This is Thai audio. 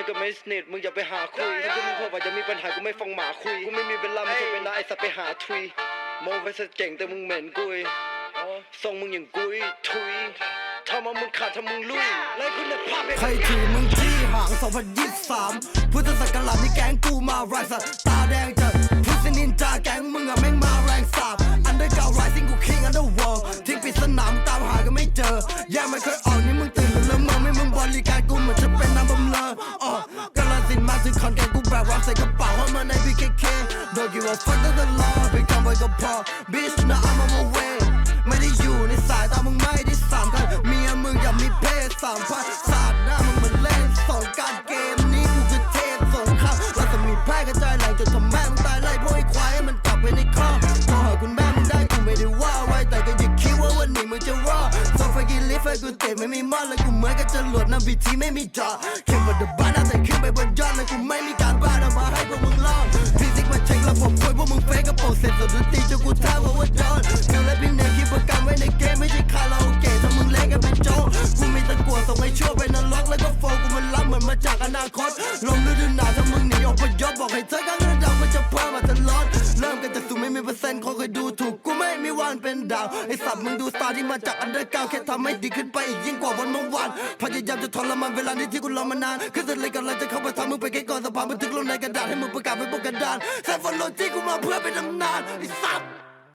ถ้าเกิดไม่สนิทมึงอย่าไปหาคุย ถ้าเกิดมึงพบว่าจะมีปัญหากูไม่ฟังหมาคุย กูไม่มีเวลาไม่ใช่เวลาไอ้สัตว์ไปหาทุย มองไปซะเจ๋งแต่มึงเหม็นกุยทรงมึงอย่างกุยทุยทำเอามึงขาดทำมึงลุยไล่คุณภาพให้ใครถือมึงที่ห่าง 2023 พุทธศักราชนี่แก๊งกูมาแรงสัตว์ตาแดงเจอพุทธนินจาแก๊งมึงอะแม่งมาแรงสาบอันเดอร์เก่าไรซิงกูคิงอันเดอร์วอลทิ้งปริศนามึงตามหาก็ไม่เจอแย่ไม่เคยออกาลสินธุ์มาถึงคอนแกนกูแบกวางใส่กระเป๋าเข้ามาใน BKK Don't give a fuck ตั้งแต่รอไปคำไว้ก็พอ Bitch now I'm on my way ไม่ได้อยู่ในสายตามึงไม่ได้สามกันเมียมึงอย่ามีเพศสามพันสาดหน้ามึงเหมือนเล่นสองการเกมนี้กูคือเทพสงครามเราจะมีแพ้กระจายแหล่งจนทำแม่มึงตายไล่พวกไอ้ควายให้มันกลับไปในครอบโทรหาคุณแม่มึงได้กูไม่ได้ว่าไว้แต่ก็อย่าคิดว่าวันนี้มึงจะรอดโซฟกิลิฟให้กูเตะไม่มีมอดและกูเหมือนกับจรวดนำวิธีไม่มีจอเข้มกว่าเดอะบ้านแต่ขึ้นไปบนยอด สร็จสดดนตรีจนกูท้าว่าว่าจอนฟิลและพี่เนยคิดประกันไว้ในเกมไม่ใช่คาราโอเกะถ้ามึงเล่นกันเป็นโจ๊กูมีตะกั่วส่งให้ชั่วไปนรกแล้วก็โฟกูมันรับเหมือนมาจากอนาคตลมฤดู กูไม่มีวันเป็นดาว ไอ้สัตว์มึงดูสตาร์ที่มาจากอันเดอร์กราวแค่ทำให้ดีขึ้นไปอีกยิ่งกว่าวันเมื่อวาน พยายามจะทรมานเวลานี้ที่กูรอมานานคือสุดเลยกำลังจะเข้ามาทำมึงไปแค่ก่อนสะพานบันทึกลงในกระดาษให้มึงประกาศไว้บนกระดานแซฟฟอนโลจีกูมาเพื่อเป็นตำนานไอ้สัตว์